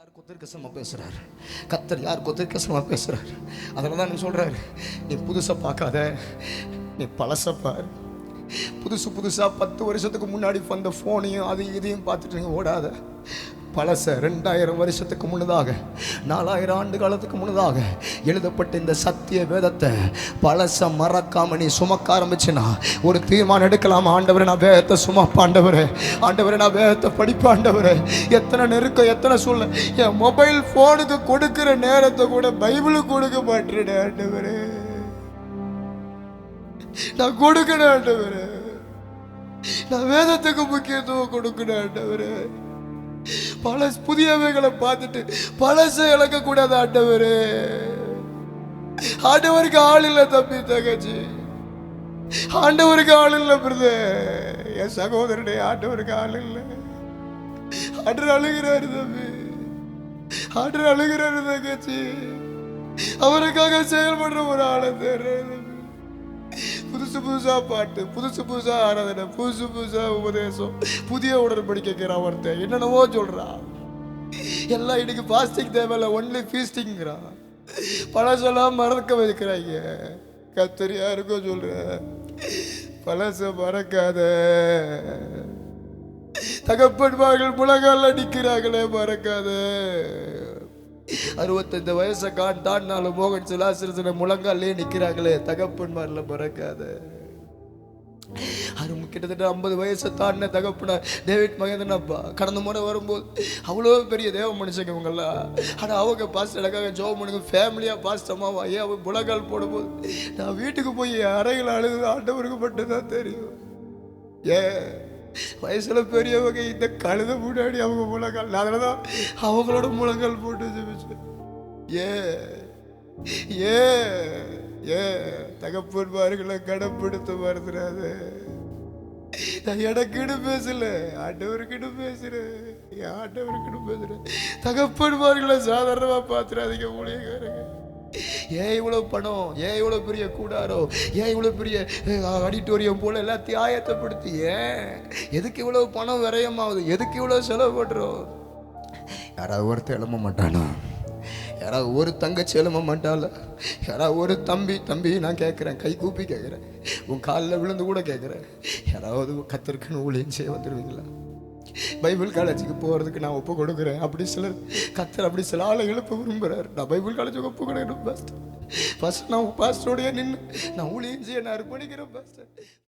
யார் குத்திருக்கசமாக பேசுகிறார் கத்தர் யார் குத்திருக்கசமாக பேசுகிறார் அதில் தான் நான் சொல்கிறாரு நீ புதுசாக பார்க்காத நீ பழச பார். புதுசு புதுசாக பத்து வருஷத்துக்கு முன்னாடி வந்த ஃபோனையும் அதையும் இதையும் பார்த்துட்டு ஓடாத. பழச ரெண்டாயிரம் வருஷத்துக்கு முன்னதாக நாலாயிரம் ஆண்டு காலத்துக்கு முன்னதாக எழுதப்பட்ட இந்த சத்திய வேதத்தை பழச மறக்காம நீ சுமக்க ஆரம்பிச்சுனா ஒரு தீர்மானம் எடுக்கலாம். ஆண்டவரை நான் வேதத்தை சுமப்பாண்டவரே ஆண்டவரை. நான் வேதத்தை படிப்பாண்டவரே எத்தனை நெருக்கம் எத்தனை சொல்ல என் மொபைல் ஃபோனுக்கு கொடுக்குற நேரத்தை கூட பைபிளுக்கு கொடுக்க மாட்டேன் ஆண்டவரே. நான் கொடுக்கணும் ஆண்டவரே. நான் வேதத்துக்கு முக்கியத்துவம் கொடுக்கணும் ஆண்டவரே. பல புதியவைகளை பார்த்துட்டு பழசை இழக்கக்கூடாது ஆண்டவரே. ஆண்டவருக்கு ஆள் இல்லை தம்பி தங்கச்சி. ஆண்டவருக்கு ஆள் இல்லை பிரதே. என் சகோதரனே ஆண்டவருக்கு ஆள் இல்லை. ஆண்டர் அழுகிறாரு தம்பி. ஆண்டர் அழுகிறாரு தங்கச்சி. அவருக்காக செயல்படுற ஒரு ஆளை தேர்றது புதுசு புதுசாக பாட்டு புதுசு புதுசாக ஆராதனை புதுசு புதுசாக உபதேசம். புதிய உடன்படிக்கைக்கிறான் ஒருத்தன். என்னென்னவோ சொல்கிறா எல்லாம் இன்னைக்கு பாஸ்டிங் தேவையில்ல ஒன்லி ஃபீஸ்டிங்கிறான் பழசெல்லாம் மறக்க வைக்கிறாங்க கத்தரியா இருக்கோ சொல்ற. பழச மறக்காத. தகப்பன்மார்கள் முழங்கால நிக்கிறாங்களே மறக்காத. அறுபத்தஞ்சு வயசை கான் நாலு மோகன் சுலாசிரசன முழங்காலே நிற்கிறாங்களே தகப்பன்மாரில் மறக்காத அது கிட்டத்தட்ட ஐம்பது வயசை தாண்டின தகப்பன டேவிட் மகேந்திரன் அப்பா கடந்த முறை வரும்போது அவ்வளோ பெரிய தேவ மனுஷங்க இவங்கெல்லாம் ஆனால் அவங்க பாஸ்ட் எனக்காக ஜோப் பண்ணுங்க ஃபேமிலியாக பாஸ்டமாக ஐயா அவன் முழங்கால் போடும்போது நான் வீட்டுக்கு போய் அறையில் அழுது ஆண்டவருக்கு மட்டும்தான் தெரியும். ஏன்? வயசில் பெரியவங்க இந்த கழுத முன்னாடி அவங்க முழங்கால் நான் அதில் தான் அவங்களோட முழங்கால் போட்டு ஜெபிச்சு ஏ ஏ ஏ தகப்பன்மார்களை கடப்படுத்த மறந்துடாது. நான் எனக்குன்னு பேசல ஆண்டவருக்குன்னு பேசுறேன். என் ஆண்டவருக்குன்னு பேசுறேன். தகப்பன்மார்களை சாதாரணமாக பார்த்துடாதீங்க ஊழியக்காரங்க. ஏன் இவ்வளோ பணம்? ஏன் இவ்வளோ பெரிய கூடாரம்? ஏன் இவ்வளோ பெரிய ஆடிட்டோரியம் போல் எல்லாத்தையும் ஆயத்தப்படுத்தி ஏன் எதுக்கு இவ்வளோ பணம் விரயமாகுது எதுக்கு இவ்வளோ செலவு பண்ணுறோம் யாராவது ஒருத்தர் எழும்ப மாட்டானா? யாராவது ஒரு தங்கச்சி எழும்ப மாட்டால யாராவது ஒரு தம்பி தம்பி நான் கேட்குறேன் கை கூப்பி கேட்குறேன். உன் காலில் விழுந்து கூட கேட்குறேன். யாராவது கத்திருக்குன்னு ஊழியம் செய்ய வந்துடுவீங்களா பைபிள் காலேஜுக்கு போகிறதுக்கு நான் ஒப்பு கொடுக்குறேன். அப்படி சிலர் கத்தர் அப்படி சில ஆளை எழுப்ப விரும்புகிறார் நான் பைபிள் காலேஜுக்கு ஒப்பு கொடுக்குறேன் பாஸ்டர். ஃபஸ்ட் நான் பாஸ்டருடைய நின்று நான் ஊழியம் செய்ய நான் அர்ப்பணிக்கிறேன் பாஸ்டர்.